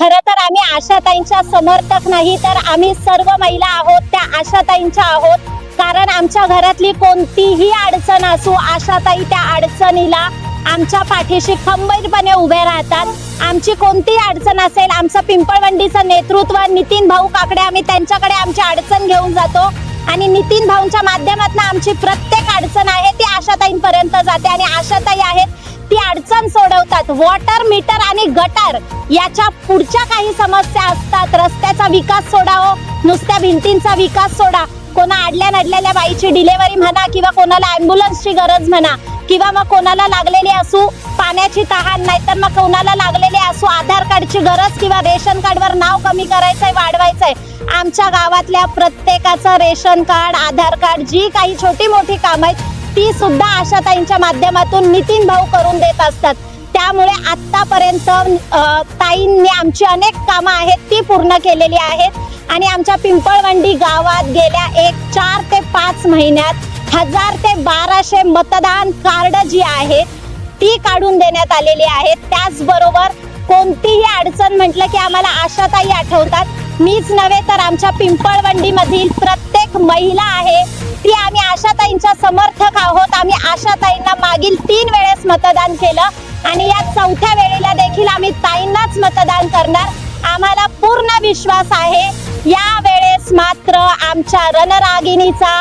खर तर आम्ही आशाताईंच्या समर्थक नाही तर आम्ही सर्व महिला आहोत त्या आशाताईंच्या आहोत. कारण आमच्या घरातली कोणतीही अडचण असू आशाताई त्या अडचणीला आमच्या पाठीशी खंबीरपणे उभे राहतात. आमची कोणतीही अडचण असेल आमचं पिंपळवंडीचं नेतृत्व नितीन भाऊ काकडे आम्ही त्यांच्याकडे आमची अडचण घेऊन जातो. आणि नितीन भाऊंच्या माध्यमातून आमची प्रत्येक अडचण आहे ती आशाताईंपर्यंत जाते. आणि आशाताई आहेत ती अडचण सोडवतात. वॉटर मीटर आणि गटार याच्या पुढच्या काही समस्या असतात. रस्त्याचा विकास सोडावं हो. नुसत्या भिंतींचा विकास सोडा. कोणा आडल्या नडलेल्या बाईची डिलेवरी म्हणा किंवा कोणाला ॲम्ब्युलन्सची गरज म्हणा किंवा मग कोणाला लागलेली असू पाण्याची तहान नाही तर मग कोणाला लागलेली असू आधार कार्डची गरज किंवा रेशन कार्डवर नाव कमी करायचंय वाढवायचंय. आमच्या गावातल्या प्रत्येकाचं रेशन कार्ड आधार कार्ड जी काही छोटी मोठी कामं आहेत ती सुद्धा आशाताईंच्या माध्यमातून नितीन भाऊ करून देत असतात. त्यामुळे आतापर्यंत ताईंनी आमची अनेक कामं आहेत ती पूर्ण केलेली आहेत. आणि आमच्या पिंपळवंडी गावात गेल्या एक चार ते पाच महिन्यात हजार ते बाराशे मतदान कार्ड जी आहेत ती काढून देण्यात आलेली आहेत. त्याचबरोबर कोणतीही अडचण म्हटलं की आम्हाला आशाताई आठवतात. मीच नव्हे तर आमच्या पिंपळवंडीमधील प्रत्येक महिला आहे ती आम्ही आशाताईंच्या समर्थक आहोत. आम्ही आशाताईंना मागील तीन वेळेस मतदान केलं. आणि या चौथ्या वेळेला देखील आम्ही ताईंनाच मतदान करणार. आम्हाला पूर्ण विश्वास आहे. या वेळेस मात्र आमच्या रणरागिणीचा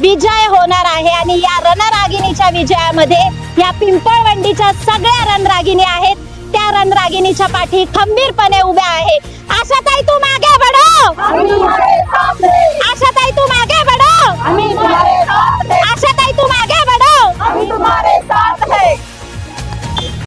विजय होणार आहे. आणि या रणरागिणीच्या विजयामध्ये या पिंपळवंडीच्या सगळ्या रणरागिणी आहेत. त्या रणरागिणीच्या पाठी खंबीरपणे उभ्या आहे. आशाताई तू मागे बडो